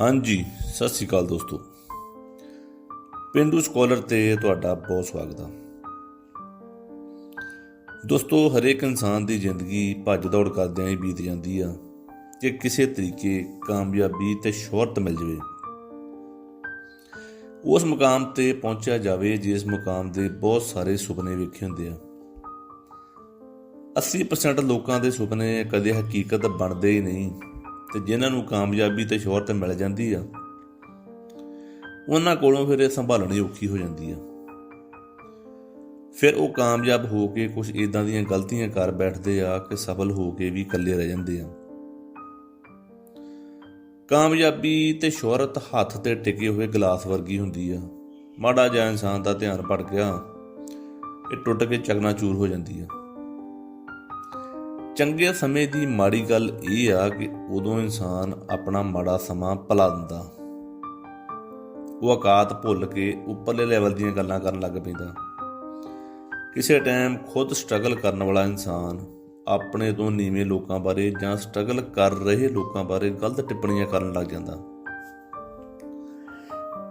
ਹਾਂਜੀ, ਸਤਿ ਸ੍ਰੀ ਅਕਾਲ ਦੋਸਤੋ। ਪਿੰਡੂ ਸਕਾਲਰ ਤੇ ਤੁਹਾਡਾ ਬਹੁਤ ਸਵਾਗਤ ਆ। ਦੋਸਤੋ, ਹਰੇਕ ਇਨਸਾਨ ਦੀ ਜ਼ਿੰਦਗੀ ਭੱਜ ਦੌੜ ਕਰਦਿਆਂ ਹੀ ਬੀਤ ਜਾਂਦੀ ਆ ਕਿ ਕਿਸੇ ਤਰੀਕੇ ਕਾਮਯਾਬੀ ਤੇ ਸ਼ੋਹਰਤ ਮਿਲ ਜਵੇ। ਉਸ ਮੁਕਾਮ ਤੇ ਪਹੁੰਚਿਆ ਜਾਵੇ ਜਿਸ ਮੁਕਾਮ ਦੇ ਬਹੁਤ ਸਾਰੇ ਸੁਪਨੇ ਵੇਖੇ ਹੁੰਦੇ ਆ। 80% ਲੋਕਾਂ ਦੇ ਸੁਪਨੇ ਕਦੇ ਹਕੀਕਤ ਬਣਦੇ ਹੀ ਨਹੀਂ। ਤੇ ਜਿਨ੍ਹਾਂ ਨੂੰ ਕਾਮਯਾਬੀ ਤੇ ਸ਼ੋਹਰਤ ਮਿਲ ਜਾਂਦੀ ਆ, ਉਹਨਾਂ ਕੋਲੋਂ ਫਿਰ ਇਹ ਸੰਭਾਲਣੀ ਔਖੀ ਹੋ ਜਾਂਦੀ ਆ। ਫਿਰ ਉਹ ਕਾਮਯਾਬ ਹੋ ਕੇ ਕੁਝ ਇਦਾਂ ਦੀਆਂ ਗਲਤੀਆਂ ਕਰ ਬੈਠਦੇ ਆ ਕਿ ਸਫਲ ਹੋ ਕੇ ਵੀ ਇਕੱਲੇ ਰਹਿ ਜਾਂਦੇ ਆ। ਕਾਮਯਾਬੀ ਤੇ ਸ਼ੋਹਰਤ ਹੱਥ ਤੇ ਟਿਕੇ ਹੋਏ ਗਲਾਸ ਵਰਗੀ ਹੁੰਦੀ ਆ। ਮਾੜਾ ਜਿਹਾ ਇਨਸਾਨ ਦਾ ਧਿਆਨ ਭਟ ਗਿਆ, ਇਹ ਟੁੱਟ ਕੇ ਚਕਨਾਚੂਰ ਹੋ ਜਾਂਦੀ ਆ। ਚੰਗੇ ਸਮੇਂ ਦੀ ਮਾੜੀ ਗੱਲ ਇਹ ਆ ਕਿ ਉਦੋਂ ਇਨਸਾਨ ਆਪਣਾ ਮਾੜਾ ਸਮਾਂ ਭੁਲਾ ਦਿੰਦਾ ਉਹ ਔਕਾਤ ਭੁੱਲ ਕੇ ਉੱਪਰਲੇ ਲੈਵਲ ਦੀਆਂ ਗੱਲਾਂ ਕਰਨ ਲੱਗ ਪੈਂਦਾ। ਕਿਸੇ ਟਾਈਮ ਖੁਦ ਸਟਰਗਲ ਕਰਨ ਵਾਲਾ ਇਨਸਾਨ ਆਪਣੇ ਤੋਂ ਨੀਵੇਂ ਲੋਕਾਂ ਬਾਰੇ ਜਾਂ ਸਟਰਗਲ ਕਰ ਰਹੇ ਲੋਕਾਂ ਬਾਰੇ ਗਲਤ ਟਿੱਪਣੀਆਂ ਕਰਨ ਲੱਗ ਜਾਂਦਾ।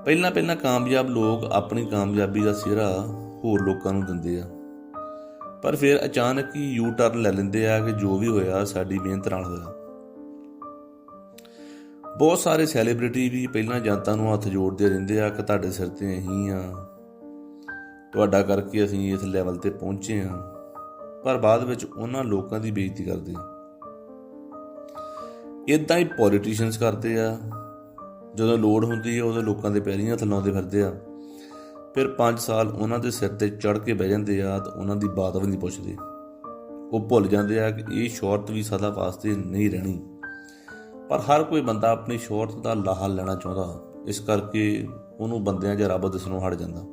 ਪਹਿਲਾਂ ਪਹਿਲਾਂ ਕਾਮਯਾਬ ਲੋਕ ਆਪਣੀ ਕਾਮਯਾਬੀ ਦਾ ਸਿਹਰਾ ਹੋਰ ਲੋਕਾਂ ਨੂੰ ਦਿੰਦੇ ਆ। ਪਰ ਫਿਰ ਅਚਾਨਕ ਹੀ ਯੂ ਟਰਨ ਲੈ ਲੈਂਦੇ ਆ ਕਿ ਜੋ ਵੀ ਹੋਇਆ ਸਾਡੀ ਮਿਹਨਤ ਨਾਲ ਹੋਇਆ। ਬਹੁਤ ਸਾਰੇ ਸੈਲੀਬ੍ਰਿਟੀ ਵੀ ਪਹਿਲਾਂ ਜਨਤਾ ਨੂੰ ਹੱਥ ਜੋੜਦੇ ਰਹਿੰਦੇ ਆ ਕਿ ਤੁਹਾਡੇ ਸਿਰ ਤੇ ਅਸੀਂ ਆ। ਤੁਹਾਡਾ ਕਰਕੇ ਅਸੀਂ ਇਸ ਲੈਵਲ ਤੇ ਪਹੁੰਚੇ ਆ। ਪਰ ਬਾਅਦ ਵਿੱਚ ਉਹਨਾਂ ਲੋਕਾਂ ਦੀ ਬੇਇੱਜ਼ਤੀ ਕਰਦੇ ਆ। ਇਦਾਂ ਹੀ ਪੋਲੀਟੀਸ਼ੀਅਨਸ ਕਰਦੇ ਆ। ਜਦੋਂ ਲੋੜ ਹੁੰਦੀ ਹੈ ਉਦੋਂ ਲੋਕਾਂ ਦੇ ਪੈਰੀਂ ਹੱਥ ਲਾਉਂਦੇ ਫਿਰਦੇ ਆ। ਫਿਰ 5 ਸਾਲ ਉਹਨਾਂ ਦੇ ਸਿਰ ਤੇ ਚੜ ਕੇ ਬਹਿ ਜਾਂਦੇ ਆ ਤੇ ਉਹਨਾਂ ਦੀ ਬਾਤ ਵੀ ਨਹੀਂ ਪੁੱਛਦੇ। ਉਹ ਭੁੱਲ ਜਾਂਦੇ ਆ ਕਿ ਇਹ ਸ਼ੌਹਰਤ ਵੀ ਸਦਾ ਵਾਸਤੇ ਨਹੀਂ ਰਹਿਣੀ। ਪਰ ਹਰ ਕੋਈ ਬੰਦਾ ਆਪਣੀ ਸ਼ੌਹਰਤ ਦਾ ਲਾਹਾ ਲੈਣਾ ਚਾਹੁੰਦਾ, ਇਸ ਕਰਕੇ ਉਹਨੂੰ ਬੰਦਿਆਂ ਜਾਂ ਰੱਬ ਦਿਸਣੋਂ ਹਟ ਜਾਂਦਾ।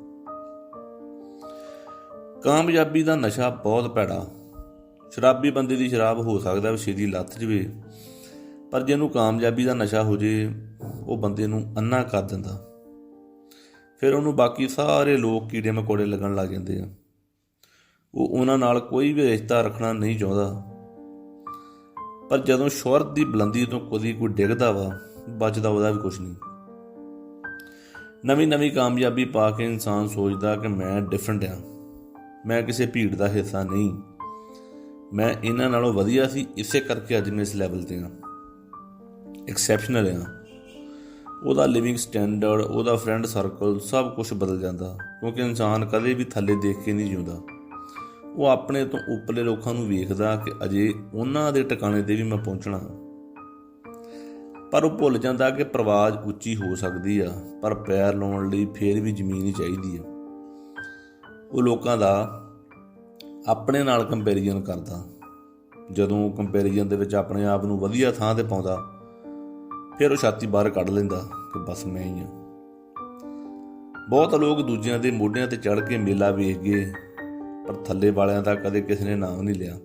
ਕਾਮਯਾਬੀ ਦਾ ਨਸ਼ਾ ਬਹੁਤ ਭੈੜਾ। ਸ਼ਰਾਬੀ ਬੰਦੇ ਦੀ ਸ਼ਰਾਬ ਹੋ ਸਕਦਾ ਵੀ ਛੇਤੀ ਲੱਥ ਜਵੇ, ਪਰ ਜਿਹਨੂੰ ਕਾਮਯਾਬੀ ਦਾ ਨਸ਼ਾ ਹੋ ਜੇ, ਉਹ ਬੰਦੇ ਨੂੰ ਅੰਨਾ ਕਰ ਦਿੰਦਾ। ਫਿਰ ਉਹਨੂੰ ਬਾਕੀ ਸਾਰੇ ਲੋਕ ਕੀੜੇ ਮਕੌੜੇ ਲੱਗਣ ਲੱਗ ਜਾਂਦੇ ਆ। ਉਹ ਉਹਨਾਂ ਨਾਲ ਕੋਈ ਵੀ ਰਿਸ਼ਤਾ ਰੱਖਣਾ ਨਹੀਂ ਚਾਹੁੰਦਾ। ਪਰ ਜਦੋਂ ਸ਼ੋਹਰਤ ਦੀ ਬੁਲੰਦੀ ਤੋਂ ਕਦੀ ਕੋਈ ਡਿੱਗਦਾ ਵਾ, ਬਚਦਾ ਉਹਦਾ ਵੀ ਕੁਝ ਨਹੀਂ। ਨਵੀਂ ਨਵੀਂ ਕਾਮਯਾਬੀ ਪਾ ਕੇ ਇਨਸਾਨ ਸੋਚਦਾ ਕਿ ਮੈਂ ਡਿਫਰੈਂਟ ਆ। ਮੈਂ ਕਿਸੇ ਭੀੜ ਦਾ ਹਿੱਸਾ ਨਹੀਂ। ਮੈਂ ਇਹਨਾਂ ਨਾਲੋਂ ਵਧੀਆ ਸੀ ਇਸੇ ਕਰਕੇ ਅੱਜ ਮੈਂ ਇਸ ਲੈਵਲ ਤੇ ਆ। ਐਕਸੈਪਸ਼ਨਲ ਆ। ਉਹਦਾ ਲਿਵਿੰਗ ਸਟੈਂਡਰਡ ਉਹਦਾ ਫਰੈਂਡ ਸਰਕਲ ਸਭ ਕੁਝ ਬਦਲ ਜਾਂਦਾ। ਕਿਉਂਕਿ ਇਨਸਾਨ ਕਦੇ ਵੀ ਥੱਲੇ ਦੇਖ ਕੇ ਨਹੀਂ ਜਿਉਂਦਾ। ਉਹ ਆਪਣੇ ਤੋਂ ਉੱਪਰਲੇ ਲੋਕਾਂ ਨੂੰ ਵੇਖਦਾ ਕਿ ਅਜੇ ਉਹਨਾਂ ਦੇ ਟਿਕਾਣੇ ਤੇ ਵੀ ਮੈਂ ਪਹੁੰਚਣਾ। ਪਰ ਉਹ ਭੁੱਲ ਜਾਂਦਾ ਕਿ ਪ੍ਰਵਾਜ ਉੱਚੀ ਹੋ ਸਕਦੀ ਆ, ਪਰ ਪੈਰ ਲਾਉਣ ਲਈ ਫੇਰ ਵੀ ਜ਼ਮੀਨ ਹੀ ਚਾਹੀਦੀ ਆ। ਉਹ ਲੋਕਾਂ ਦਾ ਆਪਣੇ ਨਾਲ ਕੰਪੈਰੀਜ਼ਨ ਕਰਦਾ। ਜਦੋਂ ਕੰਪੈਰੀਜ਼ਨ ਦੇ ਵਿੱਚ ਆਪਣੇ ਆਪ ਨੂੰ ਵਧੀਆ ਥਾਂ ਤੇ ਪਾਉਂਦਾ ਫਿਰ ਉਹ ਛਾਤੀ ਬਾਹਰ ਕੱਢ ਲੈਂਦਾ ਕਿ ਬਸ ਮੈਂ ਹੀ ਆ ਬਹੁਤ ਲੋਕ ਦੂਜਿਆਂ ਦੇ ਮੋਢਿਆਂ ਤੇ ਚੜ ਕੇ ਮੇਲਾ ਵੇਖ ਗਏ, ਪਰ ਥੱਲੇ ਵਾਲਿਆਂ ਦਾ ਕਦੇ ਕਿਸੇ ਨੇ ਨਾਮ ਨਹੀਂ ਲਿਆ।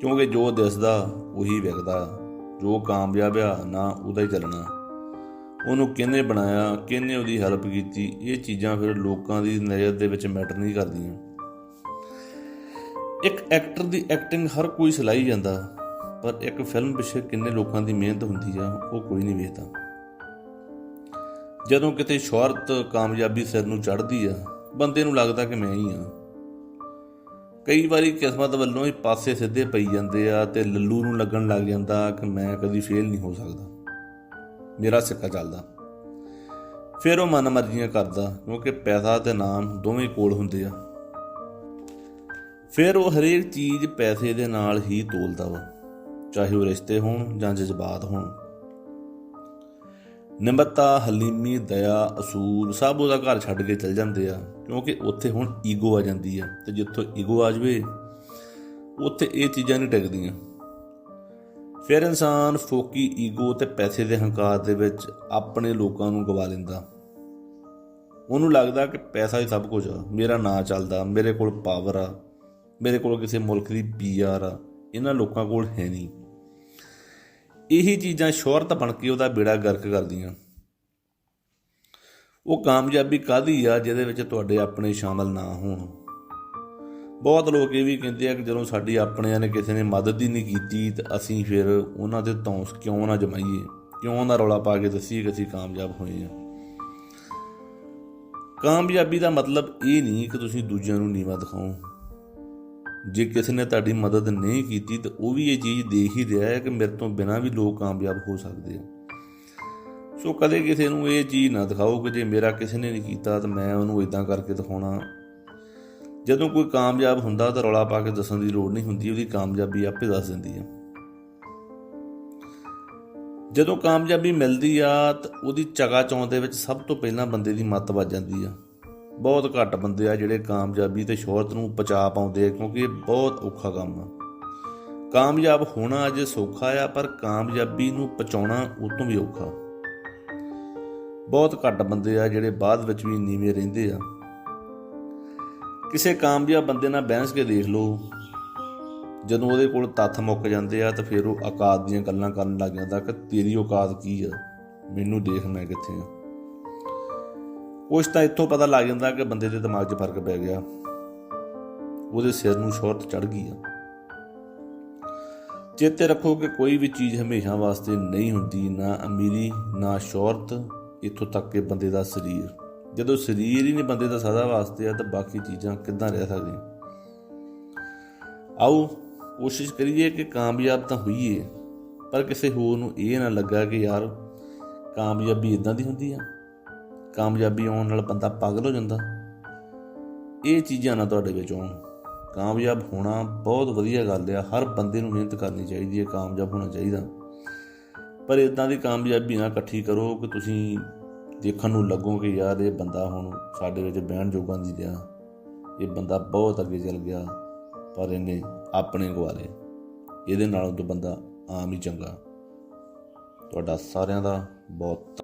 ਕਿਉਂਕਿ ਜੋ ਦਿਸਦਾ, ਉਹੀ ਵਿਕਦਾ ਜੋ ਕਾਮਯਾਬ ਆ, ਨਾ ਉਹਦਾ ਹੀ ਚੱਲਣਾ। ਉਹਨੂੰ ਕਿਹਨੇ ਬਣਾਇਆ, ਕਿਹਨੇ ਉਹਦੀ ਹੈਲਪ ਕੀਤੀ, ਇਹ ਚੀਜ਼ਾਂ ਫਿਰ ਲੋਕਾਂ ਦੀ ਨਜ਼ਰ ਦੇ ਵਿੱਚ ਮੈਟਰ ਨਹੀਂ ਕਰਦੀਆਂ। ਇੱਕ ਐਕਟਰ ਦੀ ਐਕਟਿੰਗ ਹਰ ਕੋਈ ਸਲਾਈ ਜਾਂਦਾ। ਪਰ ਇੱਕ ਫਿਲਮ ਪਿੱਛੇ ਕਿੰਨੇ ਲੋਕਾਂ ਦੀ ਮਿਹਨਤ ਹੁੰਦੀ ਆ, ਉਹ ਕੋਈ ਨਹੀਂ ਵੇਖਦਾ। ਜਦੋਂ ਕਿਤੇ ਸ਼ੋਹਰਤ ਕਾਮਯਾਬੀ ਸਿਰ ਨੂੰ ਚੜ੍ਹਦੀ ਆ, ਬੰਦੇ ਨੂੰ ਲੱਗਦਾ ਕਿ ਮੈਂ ਹੀ ਆ। ਕਈ ਵਾਰੀ ਕਿਸਮਤ ਵੱਲੋਂ ਹੀ ਪਾਸੇ ਸਿੱਧੇ ਪਈ ਜਾਂਦੇ ਆ ਤੇ ਲੱਲੂ ਨੂੰ ਲੱਗਣ ਲੱਗ ਜਾਂਦਾ ਕਿ ਮੈਂ ਕਦੀ ਫੇਲ ਨਹੀਂ ਹੋ ਸਕਦਾ। ਮੇਰਾ ਸਿੱਕਾ ਚੱਲਦਾ। ਫਿਰ ਉਹ ਮਨ ਮਰਜ਼ੀਆਂ ਕਰਦਾ, ਕਿਉਂਕਿ ਪੈਸਾ ਤੇ ਨਾਮ ਦੋਵੇਂ ਕੋਲ ਹੁੰਦੇ ਆ। ਫਿਰ ਉਹ ਹਰੇਕ ਚੀਜ਼ ਪੈਸੇ ਦੇ ਨਾਲ ਹੀ ਤੋਲਦਾ ਵਾ। ਚਾਹੇ ਉਹ ਰਿਸ਼ਤੇ ਹੋਣ ਜਾਂ ਜਜ਼ਬਾਤ ਹੋਣ। ਨਿਮਰਤਾ ਹਲੀਮੀ, ਦਇਆ, ਅਸੂਲ ਸਭ ਉਹਦਾ ਘਰ ਛੱਡ ਕੇ ਚਲ ਜਾਂਦੇ ਆ, ਕਿਉਂਕਿ ਉੱਥੇ ਹੁਣ ਈਗੋ ਆ ਜਾਂਦੀ ਆ ਤੇ ਜਿੱਥੋਂ ਈਗੋ ਆ ਜਾਵੇ, ਉੱਥੇ ਇਹ ਚੀਜ਼ਾਂ ਨਹੀਂ ਟਿਕਦੀਆਂ। ਫਿਰ ਇਨਸਾਨ ਫੋਕੀ ਈਗੋ ਤੇ ਪੈਸੇ ਦੇ ਹੰਕਾਰ ਦੇ ਵਿੱਚ ਆਪਣੇ ਲੋਕਾਂ ਨੂੰ ਗਵਾ ਲੈਂਦਾ। ਉਹਨੂੰ ਲੱਗਦਾ ਕਿ ਪੈਸਾ ਹੀ ਸਭ ਕੁਝ ਆ, ਮੇਰਾ ਨਾਂ ਚੱਲਦਾ, ਮੇਰੇ ਕੋਲ ਪਾਵਰ ਆ, ਮੇਰੇ ਕੋਲ ਕਿਸੇ ਮੁਲਕ ਦੀ ਪੀਆਰ ਆ, ਇਹਨਾਂ ਲੋਕਾਂ ਕੋਲ ਹੈ ਨਹੀਂ। ਇਹੀ ਚੀਜ਼ਾਂ ਸ਼ੋਹਰਤ ਬਣ ਕੇ ਉਹਦਾ ਬੇੜਾ ਗਰਕ ਕਰਦੀਆਂ। ਉਹ ਕਾਮਯਾਬੀ ਕਾਦੀ ਆ ਜਿਹਦੇ ਵਿੱਚ ਤੁਹਾਡੇ ਆਪਣੇ ਸ਼ਾਮਲ ਨਾ ਹੋਣ। ਬਹੁਤ ਲੋਕ ਇਹ ਵੀ ਕਹਿੰਦੇ ਆ ਕਿ ਜਦੋਂ ਸਾਡੀ ਆਪਣਿਆਂ ਨੇ ਕਿਸੇ ਨੇ ਮਦਦ ਹੀ ਨਹੀਂ ਕੀਤੀ ਤਾਂ ਅਸੀਂ ਫਿਰ ਉਹਨਾਂ ਦੇ ਤੌਂਸ ਕਿਉਂ ਨਾ ਜਮਾਈਏ? ਕਿਉਂ ਨਾ ਰੌਲਾ ਪਾ ਕੇ ਦੱਸੀਏ ਕਿ ਅਸੀਂ ਕਾਮਯਾਬ ਹੋਏ ਆ। ਕਾਮਯਾਬੀ ਦਾ ਮਤਲਬ ਇਹ ਨਹੀਂ ਕਿ ਤੁਸੀਂ ਦੂਜਿਆਂ ਨੂੰ ਨੀਵਾ ਦਿਖਾਓ। ਜੇ ਕਿਸੇ ਨੇ ਤੁਹਾਡੀ ਮਦਦ ਨਹੀਂ ਕੀਤੀ ਤਾਂ ਉਹ ਵੀ ਇਹ ਚੀਜ਼ ਦੇਖ ਹੀ ਰਿਹਾ ਹੈ ਕਿ ਮੇਰੇ ਤੋਂ ਬਿਨਾਂ ਵੀ ਲੋਕ ਕਾਮਯਾਬ ਹੋ ਸਕਦੇ ਆ। ਸੋ ਕਦੇ ਕਿਸੇ ਨੂੰ ਇਹ ਚੀਜ਼ ਨਾ ਦਿਖਾਓ ਕਿ ਜੇ ਮੇਰਾ ਕਿਸੇ ਨੇ ਨਹੀਂ ਕੀਤਾ ਤਾਂ ਮੈਂ ਉਹਨੂੰ ਇਦਾਂ ਕਰਕੇ ਦਿਖਾਉਣਾ। ਜਦੋਂ ਕੋਈ ਕਾਮਯਾਬ ਹੁੰਦਾ ਤਾਂ ਰੌਲਾ ਪਾ ਕੇ ਦੱਸਣ ਦੀ ਲੋੜ ਨਹੀਂ ਹੁੰਦੀ, ਉਹਦੀ ਕਾਮਯਾਬੀ ਆਪੇ ਦੱਸ ਦਿੰਦੀ ਆ। ਜਦੋਂ ਕਾਮਯਾਬੀ ਮਿਲਦੀ ਆ ਤਾਂ ਉਹਦੀ ਚਗਾ ਚੌਂਦ ਦੇ ਵਿੱਚ ਸਭ ਤੋਂ ਪਹਿਲਾਂ ਬੰਦੇ ਦੀ ਮੱਤ ਵੱਜ ਜਾਂਦੀ ਆ। ਬਹੁਤ ਘੱਟ ਬੰਦੇ ਆ ਜਿਹੜੇ ਕਾਮਯਾਬੀ ਤੇ ਸ਼ੋਹਰਤ ਨੂੰ ਪਚਾ ਪਾਉਂਦੇ ਆ, ਕਿਉਂਕਿ ਇਹ ਬਹੁਤ ਔਖਾ ਕੰਮ ਆ। ਕਾਮਯਾਬ ਹੋਣਾ ਅਜੇ ਸੌਖਾ ਆ, ਪਰ ਕਾਮਯਾਬੀ ਨੂੰ ਪਚਾਉਣਾ ਉਹ ਤੋਂ ਵੀ ਔਖਾ। ਬਹੁਤ ਘੱਟ ਬੰਦੇ ਆ ਜਿਹੜੇ ਬਾਅਦ ਵਿੱਚ ਵੀ ਨੀਵੇਂ ਰਹਿੰਦੇ ਆ। ਕਿਸੇ ਕਾਮਯਾਬ ਬੰਦੇ ਨਾਲ ਬਹਿਸ ਕੇ ਦੇਖ ਲਓ। ਜਦੋਂ ਉਹਦੇ ਕੋਲ ਤੱਥ ਮੁੱਕ ਜਾਂਦੇ ਆ, ਤਾਂ ਫਿਰ ਉਹ ਔਕਾਤ ਦੀਆਂ ਗੱਲਾਂ ਕਰਨ ਲੱਗ ਜਾਂਦਾ ਕਿ ਤੇਰੀ ਔਕਾਤ ਕੀ ਆ? ਮੈਨੂੰ ਦੇਖ ਮੈਂ ਕਿੱਥੇ ਆ। ਕੁਛ ਤਾਂ ਇੱਥੋਂ ਪਤਾ ਲੱਗ ਜਾਂਦਾ ਕਿ ਬੰਦੇ ਦੇ ਦਿਮਾਗ 'ਚ ਫ਼ਰਕ ਪੈ ਗਿਆ। ਉਹਦੇ ਸਿਰ ਨੂੰ ਸ਼ੋਹਰਤ ਚੜ ਗਈ ਆ। ਚੇਤੇ ਰੱਖੋ ਕਿ ਕੋਈ ਵੀ ਚੀਜ਼ ਹਮੇਸ਼ਾ ਵਾਸਤੇ ਨਹੀਂ ਹੁੰਦੀ, ਨਾ ਅਮੀਰੀ, ਨਾ ਸ਼ੋਹਰਤ, ਇੱਥੋਂ ਤੱਕ ਕਿ ਬੰਦੇ ਦਾ ਸਰੀਰ। ਜਦੋਂ ਸਰੀਰ ਹੀ ਨਹੀਂ ਬੰਦੇ ਦਾ ਸਦਾ ਵਾਸਤੇ ਆ, ਤਾਂ ਬਾਕੀ ਚੀਜ਼ਾਂ ਕਿੱਦਾਂ ਰਹਿ ਸਕਦੀਆਂ? ਆਓ ਕੋਸ਼ਿਸ਼ ਕਰੀਏ ਕਿ ਕਾਮਯਾਬ ਤਾਂ ਹੋਈਏ, ਪਰ ਕਿਸੇ ਹੋਰ ਨੂੰ ਇਹ ਨਾ ਲੱਗਾ ਕਿ ਯਾਰ ਕਾਮਯਾਬੀ ਇਦਾਂ ਦੀ ਹੁੰਦੀ ਆ। ਕਾਮਯਾਬੀ ਆਉਣ ਨਾਲ ਬੰਦਾ ਪਾਗਲ ਹੋ ਜਾਂਦਾ। ਇਹ ਚੀਜ਼ਾਂ ਨਾ ਤੁਹਾਡੇ ਵਿੱਚ ਆਉਣ ਕਾਮਯਾਬ ਹੋਣਾ ਬਹੁਤ ਵਧੀਆ ਗੱਲ ਆ। ਹਰ ਬੰਦੇ ਨੂੰ ਮਿਹਨਤ ਕਰਨੀ ਚਾਹੀਦੀ ਹੈ ਕਾਮਯਾਬ ਹੋਣਾ ਚਾਹੀਦਾ। ਪਰ ਇਦਾਂ ਦੀ ਕਾਮਯਾਬੀ ਨਾ ਇਕੱਠੀ ਕਰੋ ਕਿ ਤੁਸੀਂ ਦੇਖਣ ਨੂੰ ਲੱਗੋ ਕਿ ਯਾਰ ਇਹ ਬੰਦਾ ਹੁਣ ਸਾਡੇ ਵਿੱਚ ਬਹਿਣ ਜੋਗਾ ਨਹੀਂ ਰਿਹਾ। ਇਹ ਬੰਦਾ ਬਹੁਤ ਅੱਗੇ ਚੱਲ ਗਿਆ, ਪਰ ਇਹਨੇ ਆਪਣੇ ਗਵਾਲੇ। ਇਹਦੇ ਨਾਲੋਂ ਤਾਂ ਬੰਦਾ ਆਮ ਹੀ ਚੰਗਾ। ਤੁਹਾਡਾ ਸਾਰਿਆਂ ਦਾ ਬਹੁਤ